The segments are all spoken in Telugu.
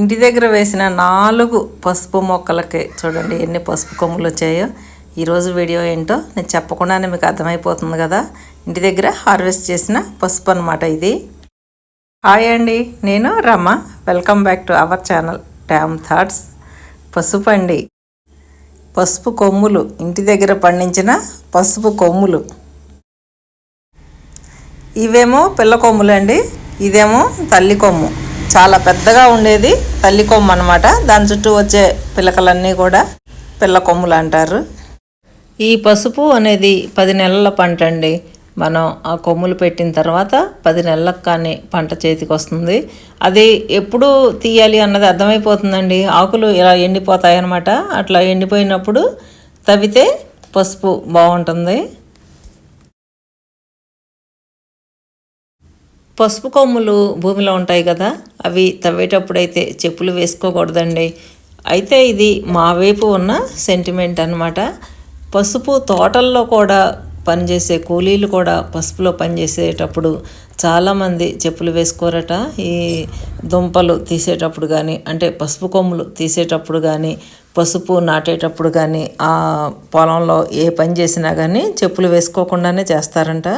ఇంటి దగ్గర వేసిన నాలుగు పసుపు మొక్కలకి చూడండి ఎన్ని పసుపు కొమ్ములు వచ్చాయో. ఈరోజు వీడియో ఏంటో నేను చెప్పకుండానే మీకు అర్థమైపోతుంది కదా. ఇంటి దగ్గర హార్వెస్ట్ చేసిన పసుపు అనమాట ఇది. హాయ్ అండి నేను Rama. Welcome back to our channel ట్యామ్ thoughts. పసుపు అండి. పసుపు కొమ్ములు ఇంటి దగ్గర పండించిన పసుపు కొమ్ములు. ఇవేమో పిల్ల కొమ్ములు అండి ఇదేమో తల్లి కొమ్ము. చాలా పెద్దగా ఉండేది తల్లి కొమ్ము అనమాట దాని చుట్టూ వచ్చే పిలకలన్నీ కూడా పిల్ల కొమ్ములు అంటారు. ఈ పసుపు అనేది పది నెలల పంట అండి. మనం ఆ కొమ్ములు పెట్టిన తర్వాత పది నెలలకు కానీ పంట చేతికి వస్తుంది. అది ఎప్పుడు తీయాలి అన్నది అర్థమైపోతుందండి. ఆకులు ఇలా ఎండిపోతాయి అన్నమాట అట్లా ఎండిపోయినప్పుడు తవ్వితే పసుపు బాగుంటుంది. పసుపు కొమ్ములు భూమిలో ఉంటాయి కదా అవి తవ్వేటప్పుడైతే చెప్పులు వేసుకోకూడదండి. అయితే ఇది మా వైపు ఉన్న సెంటిమెంట్ అనమాట పసుపు తోటల్లో కూడా పనిచేసే కూలీలు కూడా పసుపులో పనిచేసేటప్పుడు చాలామంది చెప్పులు వేసుకోరట. ఈ దుంపలు తీసేటప్పుడు కానీ అంటే పసుపు కొమ్ములు తీసేటప్పుడు కానీ పసుపు నాటేటప్పుడు కానీ ఆ పొలంలో ఏ పని చేసినా కానీ చెప్పులు వేసుకోకుండానే చేస్తారంట.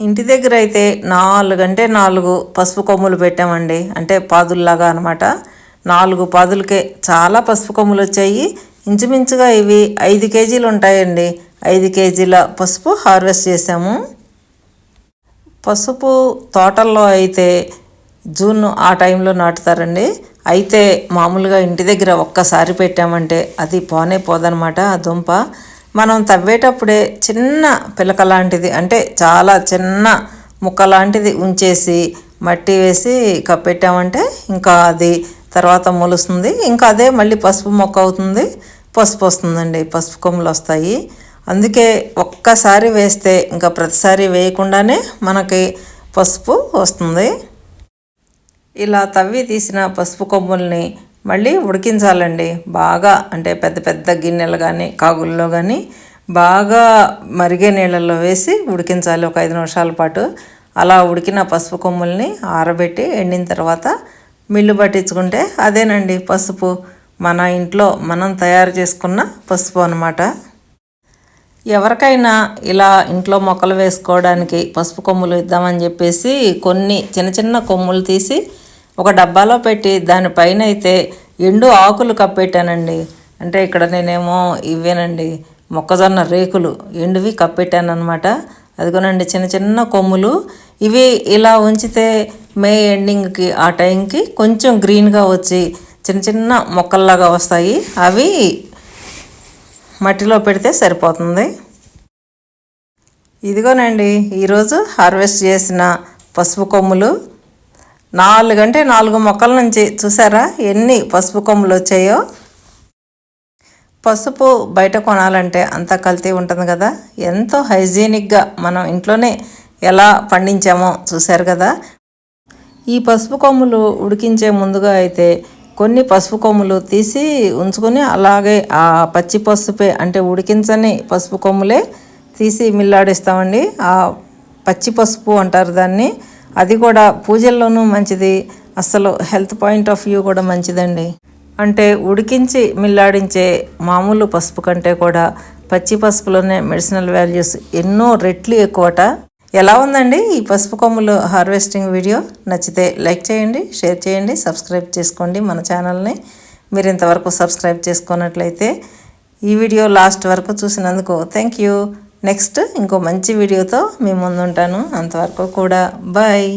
ఇంటి దగ్గర అయితే నాలుగు అంటే నాలుగు పసుపు కొమ్ములు పెట్టామండి. అంటే పాదుల్లాగా అనమాట నాలుగు పాదులకే చాలా పసుపు కొమ్ములు వచ్చాయి. ఇంచుమించుగా ఇవి ఐదు కేజీలు ఉంటాయండి. ఐదు కేజీల పసుపు హార్వెస్ట్ చేసాము పసుపు తోటల్లో అయితే జూన్ ఆ టైంలో నాటుతారండి. అయితే మామూలుగా ఇంటి దగ్గర ఒక్కసారి పెట్టామంటే అది పోనే పోదనమాట ఆ దుంప. మనం తవ్వేటప్పుడే చిన్న పిలక లాంటిది అంటే చాలా చిన్న ముక్క లాంటిది ఉంచేసి మట్టి వేసి కప్పెట్టామంటే ఇంకా అది తర్వాత మొలుస్తుంది. ఇంకా అదే మళ్ళీ పసుపు మొక్క అవుతుంది. పసుపు వస్తుందండి పసుపు కొమ్ములు వస్తాయి. అందుకే ఒక్కసారి వేస్తే ఇంకా ప్రతిసారి వేయకుండానే మనకి పసుపు వస్తుంది. ఇలా తవ్వి తీసిన పసుపు కొమ్ముల్ని మళ్ళీ ఉడికించాలండి. బాగా అంటే పెద్ద పెద్ద గిన్నెలు కానీ కాగుల్లో కానీ బాగా మరిగే నీళ్ళల్లో వేసి ఉడికించాలి ఒక ఐదు నిమిషాల పాటు. అలా ఉడికిన పసుపు కొమ్ముల్ని ఆరబెట్టి ఎండిన తర్వాత మిల్లు పట్టించుకుంటే అదేనండి పసుపు. మన ఇంట్లో మనం తయారు చేసుకున్న పసుపు అనమాట ఎవరికైనా ఇలా ఇంట్లో మొక్కలు వేసుకోవడానికి పసుపు కొమ్ములు ఇద్దామని చెప్పేసి కొన్ని చిన్న చిన్న కొమ్ములు తీసి ఒక డబ్బాలో పెట్టి దానిపైన అయితే ఎండు ఆకులు కప్పెట్టానండి. అంటే ఇక్కడ నేనేమో ఇవేనండి మొక్కజొన్న రేకులు ఎండువి కప్పెట్టాను అనమాట అదిగోనండి చిన్న చిన్న కొమ్ములు. ఇవి ఇలా ఉంచితే మే ఎండింగ్కి ఆ టైంకి కొంచెం గ్రీన్గా వచ్చి చిన్న చిన్న మొక్కల్లాగా వస్తాయి. అవి మట్టిలో పెడితే సరిపోతుంది. ఇదిగోనండి ఈరోజు హార్వెస్ట్ చేసిన పసుపు కొమ్ములు. నాలుగంటే నాలుగు మొక్కల నుంచి చూసారా? ఎన్ని పసుపు కొమ్ములు వచ్చాయో? పసుపు బయట కొనాలంటే అంత కల్తీ ఉంటుంది కదా. ఎంతో హైజీనిక్గా మనం ఇంట్లోనే ఎలా పండించామో చూశారు కదా. ఈ పసుపు కొమ్ములు ఉడికించే ముందుగా అయితే కొన్ని పసుపు కొమ్ములు తీసి ఉంచుకొని అలాగే ఆ పచ్చి పసుపే అంటే ఉడికించని పసుపు కొమ్ములే తీసి మిల్లాడిస్తామండి. ఆ పచ్చి పసుపు అంటారు దాన్ని. అది కూడా పూజల్లోనూ మంచిది. అసలు హెల్త్ పాయింట్ ఆఫ్ వ్యూ కూడా మంచిదండి. అంటే ఉడికించి మిల్లాడించే మామూలు పసుపు కంటే కూడా పచ్చి పసుపులోనే మెడిసినల్ వాల్యూస్ ఎన్నో రెట్లు ఎక్కువట. ఎలా ఉందండి ఈ పసుపు కొమ్ములు హార్వెస్టింగ్ వీడియో? నచ్చితే లైక్ చేయండి షేర్ చేయండి సబ్స్క్రైబ్ చేసుకోండి మన ఛానల్ని. మీరు ఇంతవరకు సబ్స్క్రైబ్ చేసుకున్నట్లయితే ఈ వీడియో లాస్ట్ వరకు చూసినందుకు థ్యాంక్ యూ. నెక్స్ట్ ఇంకో మంచి వీడియోతో మీ ముందుంటాను. అంతవరకు కూడా బాయ్.